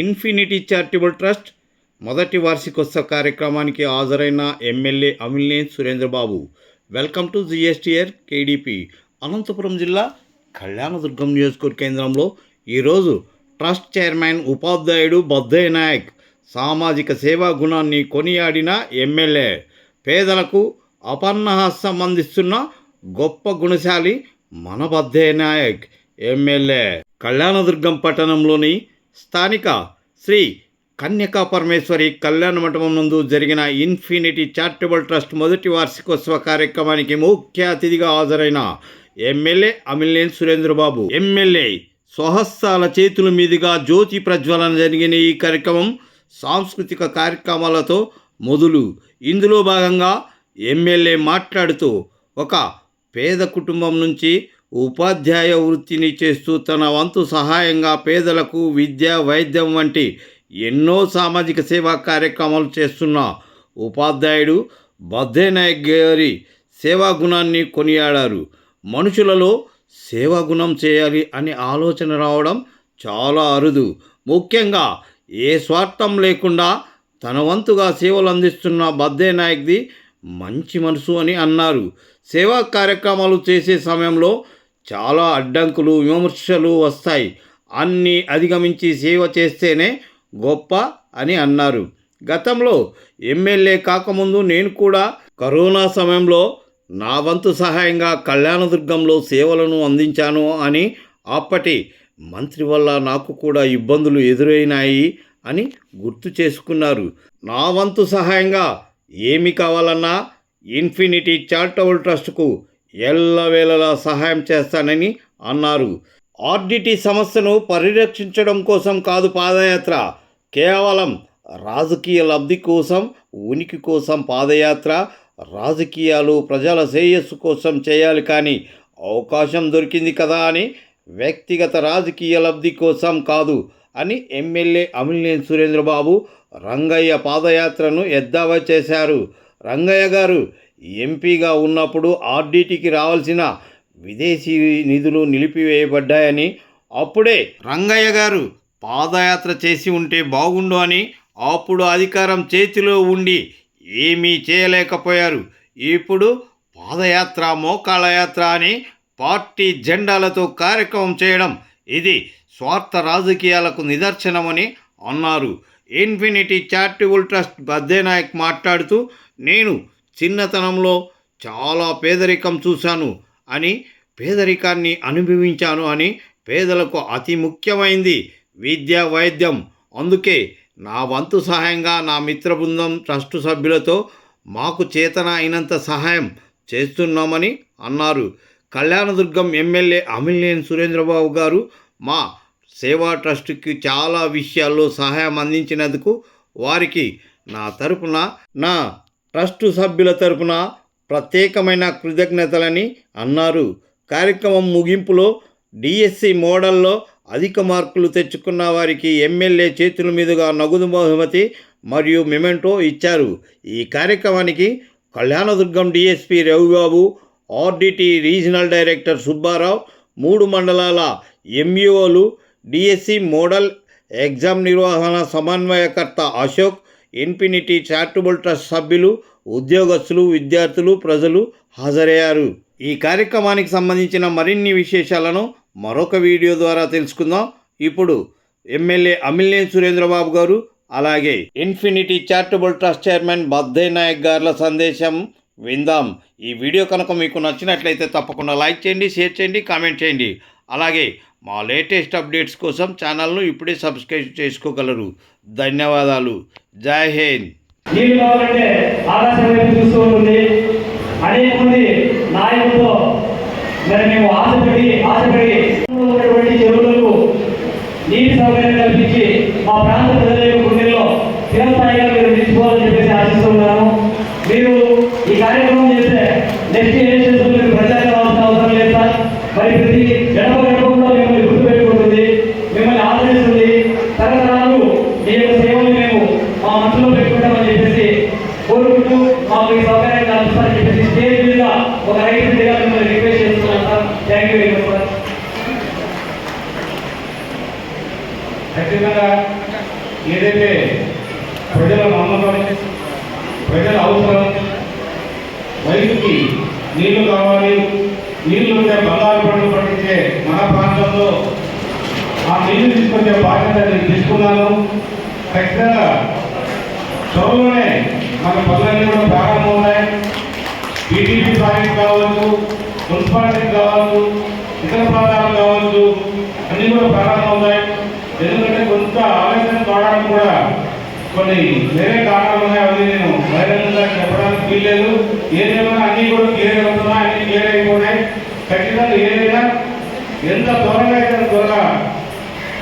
Infinity charitable trust మొదటి వార్షికోత్సవ కార్యక్రమానికి హాజరైన MLA Amilineni Surendrababu. Welcome to GSTR KDP. Anantapuram జిల్లా కళ్యాణదుర్గం నియోజకవర్గ కేంద్రంలో ఈరోజు ట్రస్ట్ చైర్మన్ ఉపాధ్యాయుడు బద్దయ్య నాయక్ సామాజిక సేవా గుణాన్ని కొనియాడిన ఎమ్మెల్యే. పేదలకు అపన్నహస్తం అందిస్తున్న గొప్ప గుణశాలి మన బద్దయ్య నాయక్ ఎమ్మెల్యే. కళ్యాణదుర్గం పట్టణంలోని స్థానిక శ్రీ కన్యకా పరమేశ్వరి కళ్యాణ మండపం నందు జరిగిన ఇన్ఫినిటీ చారిటబుల్ ట్రస్ట్ మొదటి వార్షికోత్సవ కార్యక్రమానికి ముఖ్య అతిథిగా హాజరైన ఎమ్మెల్యే అమిలేన్ సురేంద్రబాబు. ఎమ్మెల్యే స్వహస్తాల చేతుల మీదుగా జ్యోతి ప్రజ్వలన జరిగిన ఈ కార్యక్రమం సాంస్కృతిక కార్యక్రమాలతో మొదలు. ఇందులో భాగంగా ఎమ్మెల్యే మాట్లాడుతూ ఒక పేద కుటుంబం నుంచి ఉపాధ్యాయ వృత్తిని చేస్తూ తన వంతు సహాయంగా పేదలకు విద్య వైద్యం వంటి ఎన్నో సామాజిక సేవా కార్యక్రమాలు చేస్తున్న ఉపాధ్యాయుడు బద్దే నాయక్ గారి సేవా గుణాన్ని కొనియాడారు. మనుషులలో సేవా గుణం చేయాలి అనే ఆలోచన రావడం చాలా అరుదు. ముఖ్యంగా ఏ స్వార్థం లేకుండా తన వంతుగా సేవలు అందిస్తున్న బద్దేనాయక్ది మంచి మనసు అని అన్నారు. సేవా కార్యక్రమాలు చేసే సమయంలో చాలా అడ్డంకులు విమర్శలు వస్తాయి. అన్నీ అధిగమించి సేవ చేస్తేనే గొప్ప అని అన్నారు. గతంలో ఎమ్మెల్యే కాకముందు నేను కూడా కరోనా సమయంలో నా వంతు సహాయంగా కళ్యాణదుర్గంలో సేవలను అందించాను అని అప్పటి మంత్రి వల్ల నాకు కూడా ఇబ్బందులు ఎదురైనాయి అని గుర్తు చేసుకున్నారు. నా వంతు సహాయంగా ఏమి కావాలన్నా ఇన్ఫినిటీ చారిటబుల్ ట్రస్ట్కు ఎల్లవేళలా సహాయం చేస్తానని అన్నారు. ఆర్డిటి సమస్యను పరిరక్షించడం కోసం కాదు పాదయాత్ర. కేవలం రాజకీయ లబ్ధి కోసం ఉనికి కోసం పాదయాత్ర రాజకీయాలు ప్రజల శ్రేయస్సు కోసం చేయాలి కానీ అవకాశం దొరికింది కదా అని వ్యక్తిగత రాజకీయ లబ్ధి కోసం కాదు అని ఎమ్మెల్యే అమిలినేని సురేంద్రబాబు రంగయ్య పాదయాత్రను ఎద్దావా చేశారు. రంగయ్య గారు ఎంపీగా ఉన్నప్పుడు ఆర్డీటీకి రావాల్సిన విదేశీ నిధులు నిలిపివేయబడ్డాయని అప్పుడే రంగయ్య గారు పాదయాత్ర చేసి ఉంటే బాగుండు అని అప్పుడు అధికారం చేతిలో ఉండి ఏమీ చేయలేకపోయారు. ఇప్పుడు పాదయాత్ర మోకాళ్ళయాత్ర అని పార్టీ జెండాలతో కార్యక్రమం చేయడం ఇది స్వార్థ రాజకీయాలకు నిదర్శనమని అన్నారు. ఇన్ఫినిటీ చారిటబుల్ ట్రస్ట్ బద్దేనాయక్ మాట్లాడుతూ నేను చిన్నతనంలో చాలా పేదరికం చూశాను అని పేదరికాన్ని అనుభవించాను అని పేదలకు అతి ముఖ్యమైంది విద్య వైద్యం. అందుకే నా వంతు సహాయంగా నా మిత్ర బృందం ట్రస్టు సభ్యులతో మాకు చేతన అయినంత సహాయం చేస్తున్నామని అన్నారు. కళ్యాణదుర్గం ఎమ్మెల్యే అమిలినేని సురేంద్రబాబు గారు మా సేవా ట్రస్ట్కి చాలా విషయాల్లో సహాయం అందించినందుకు వారికి నా తరపున నా ట్రస్టు సభ్యుల తరపున ప్రత్యేకమైన కృతజ్ఞతలని అన్నారు. కార్యక్రమం ముగింపులో డిఎస్సి మోడల్లో అధిక మార్కులు తెచ్చుకున్న వారికి ఎమ్మెల్యే చేతుల మీదుగా నగదు బహుమతి మరియు మెమెంటో ఇచ్చారు. ఈ కార్యక్రమానికి Kalyanadurgam DSP Ravibabu RDT regional director Subbarao మూడు మండలాల ఎంఈఓలు డిఎస్సి మోడల్ ఎగ్జామ్ నిర్వహణ సమన్వయకర్త అశోక్ ఇన్ఫినిటీ చారిటబుల్ ట్రస్ట్ సభ్యులు ఉద్యోగస్తులు విద్యార్థులు ప్రజలు హాజరయ్యారు. ఈ కార్యక్రమానికి సంబంధించిన మరిన్ని విశేషాలను మరొక వీడియో ద్వారా తెలుసుకుందాం. ఇప్పుడు ఎమ్మెల్యే అమిల్నేని సురేంద్రబాబు గారు అలాగే infinity charitable trust chairman Badde Nayak గారుల సందేశం విందాం. ఈ వీడియో కనుక మీకు నచ్చినట్లయితే తప్పకుండా లైక్ చేయండి షేర్ చేయండి కామెంట్ చేయండి. అలాగే మా లేటెస్ట్ అప్డేట్స్ కోసం ఛానల్ను ఇప్పుడే సబ్స్క్రైబ్ చేసుకోగలరు. ధన్యవాదాలు. జై హింద్. కావాలంటే ఆకాశం వైపు చూస్తూ ఉంటుంది అనేక మంది నాయకులతో మరి మేము ఆశపడి ఆశపడి ఉన్నటువంటి చెరువులకు నీటి సౌకర్యం కల్పించి మా ప్రాంత కోరుకుంటూ మాకు ఈ సౌకర్యం కల్పిస్తారని చెప్పేసి స్టేజ్ మీద ఒక రైతు దిగా మిమ్మల్ని రిక్వెస్ట్ చేస్తున్నాను sir. Thank you very much sir. ఖచ్చితంగా ఏదైతే ప్రజల నమ్మకం ప్రజల అవసరం రైతుకి నీళ్ళు కావాలి నీళ్ళు ఉంటే బంగారు పండ్లు పండించే మన ప్రాంతంలో ఆ నీళ్ళు తీసుకొచ్చే బాధ్యత నేను తీసుకున్నాను. ఖచ్చితంగా త్వరలోనే మన పనులన్నీ కూడా ప్రారంభం ఉన్నాయి. టీడీపీ ప్రాజెక్ట్ కావచ్చు మున్సిపాలిటీ కావచ్చు ఇతర ప్రాంతాలు కావచ్చు అన్నీ కూడా ప్రారంభం ఉన్నాయి ఎందుకంటే కొంత ఆలస్యం కావడానికి కూడా కొన్ని వేరే కారణాలు ఉన్నాయి. అవి నేను బహిరంగంగా చెప్పడానికి వీల్లేదు ఏదైనా అన్నీ కూడా క్లియర్ అవుతున్నాయి అన్ని క్లియర్ అయిపోయినాయి. ఖచ్చితంగా ఏదైనా ఎంత త్వరగా అయితే త్వరగా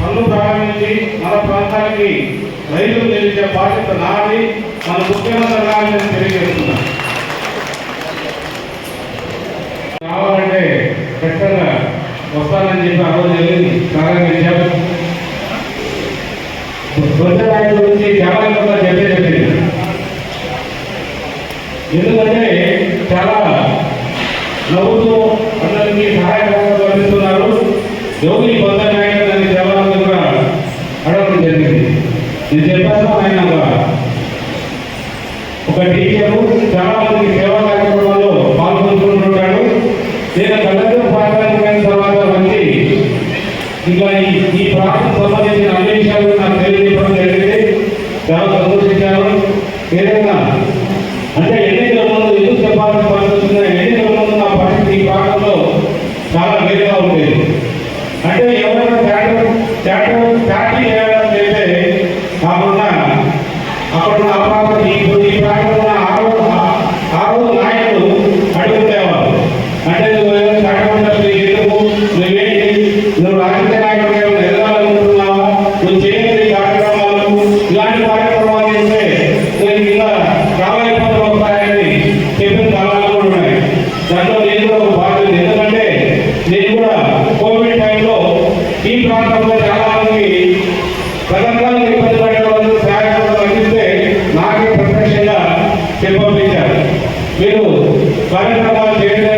పనులు ప్రారంభించి మన ప్రాంతానికి రైతులు నిలిచే బాధ్యత నాది. మన ముఖ్యమంత్రి గారిని నేను తెలియజేస్తున్నాను కావాలంటే ఖచ్చితంగా వస్తానని చెప్పి ఆ రోజు వెళ్ళి ప్రారంభించాము స్వచ్ఛ నాయకుల గురించి చాలా ఎక్కువగా చెప్పే చెప్పింది. ఎందుకంటే చాలా నవ్వుతూ అందరికీ సహాయకరంగా అందిస్తున్నారు. యోగిని బొంద నాయకులు అని చాలా మంది కూడా అడగడం జరిగింది నేను చెప్పాను ఆయన ఒక- ఒక టీచరు చాలా మంది సేవా కార్యక్రమాల్లో పాల్గొంటుంటాడు నేను కలెక్టర్ పాఠశాల తర్వాత వచ్చి ఇంకా ఈ ఈ ప్రాంతం సంబంధించిన అన్ని విషయాలు నాకు తెలియజేయడం జరిగింది చాలా సంతోషించాను ఏదైనా అంటే ఎన్నికల ముందు ఎందుకు చెప్పాల్సిన పరిస్థితి ఉంది? ఎన్నికల ముందు నా పరిస్థితి ఈ ప్రాంతంలో చాలా వేరుగా ఉండేది అంటే ఎవరైనా చాటర్ చాటర్ చాటీ చేయాలని చెప్తే కాకుండా అక్కడ ఉన్న అపార్థం ఇప్పుడు ఈ ప్రాంతంలో ఉన్న ఆ రోజు ఆ రోజు నాయకులు అడుగుతేవారు అంటే నువ్వు ఏదో చాటపడ్డప్పుడు ఎందుకు నువ్వేంటి నువ్వు రాజకీయ నాయకుడు ఏమైనా ఎదగాలనుకుంటున్నావా నువ్వు చేయని కార్యక్రమాలు ఇలాంటి కార్యక్రమాలు చేస్తే నువ్వు ఇలా చాలా ఇబ్బందులు వస్తాయని చెప్పిన కాలాలు కూడా ఉన్నాయి దాంట్లో నేను కూడా ఒక బాధ్యత ఎందుకంటే నేను కూడా కోవిడ్ టైంలో ఈ ప్రాంతంలో చాలా మంది ప్రజలకు ఇబ్బంది పడే వాళ్ళు సహాయకులు అందిస్తే నాకే ప్రత్యక్షంగా చెప్పించారు మీరు కార్యక్రమాలు చేయడం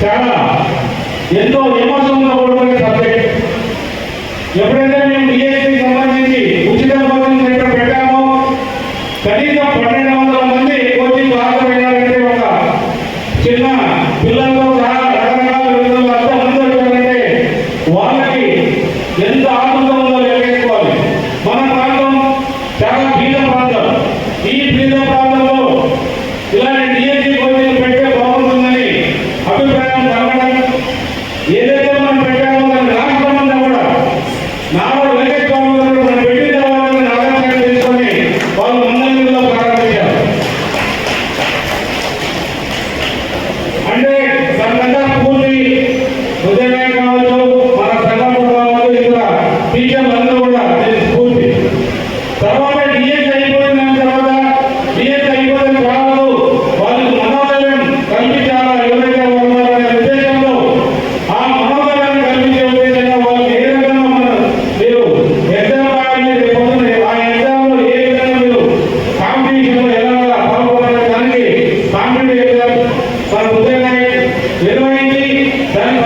చాలా ఎంతో విమర్శలతో కూడుకునే సబ్జెక్ట్ ఎప్పుడైతే మేము డిఎస్సికి సంబంధించి ఉచిత విలువైంది దాని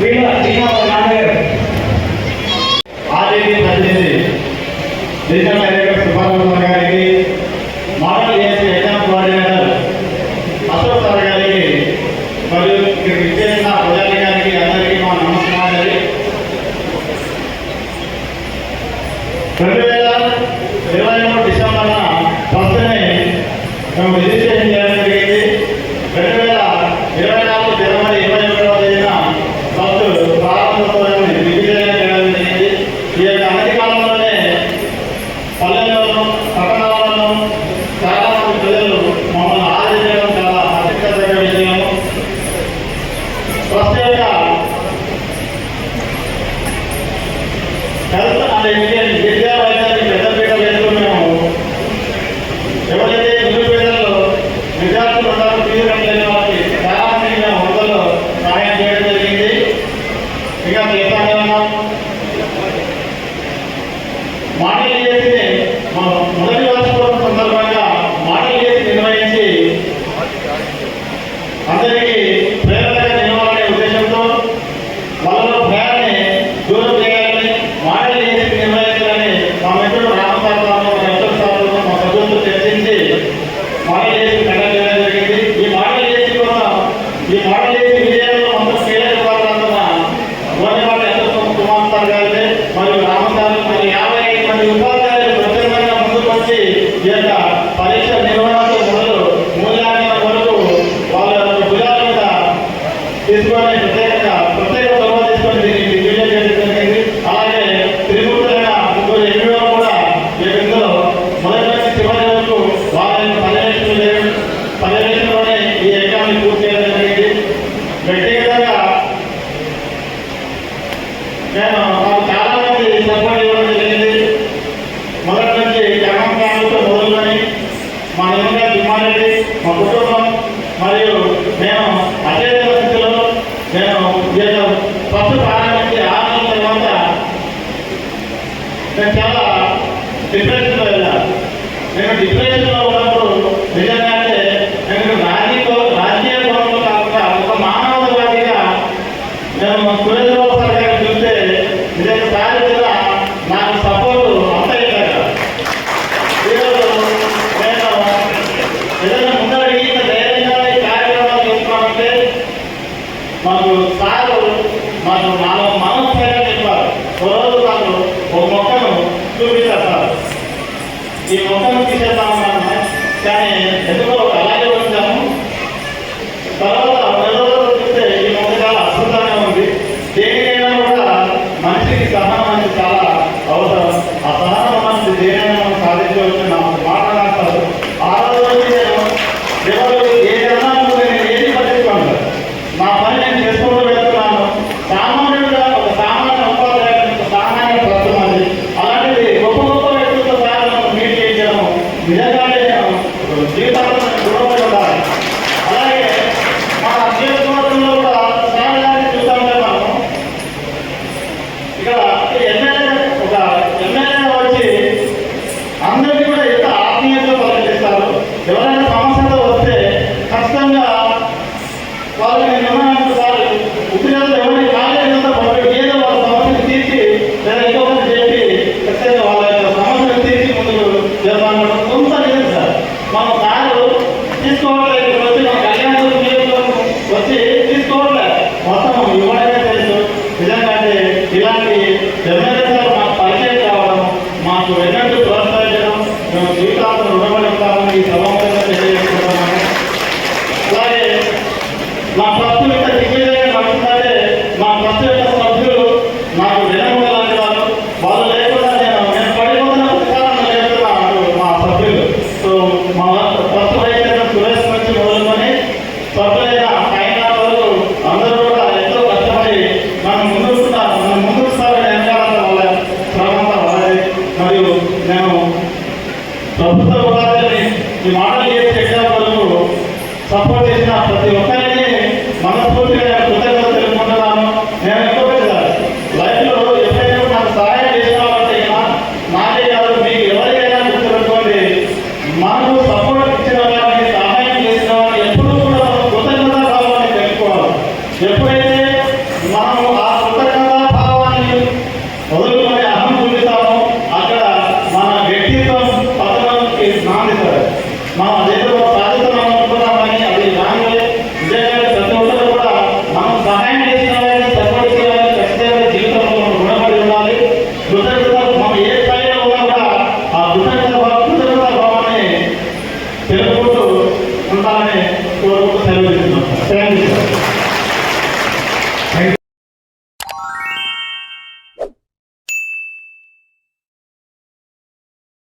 వీళ్ళ వీళ్ళ నాన్నగారు. ఆర్జేపీ పనిచేసి దేశమైన a నేను ఎప్పుడైతే మనము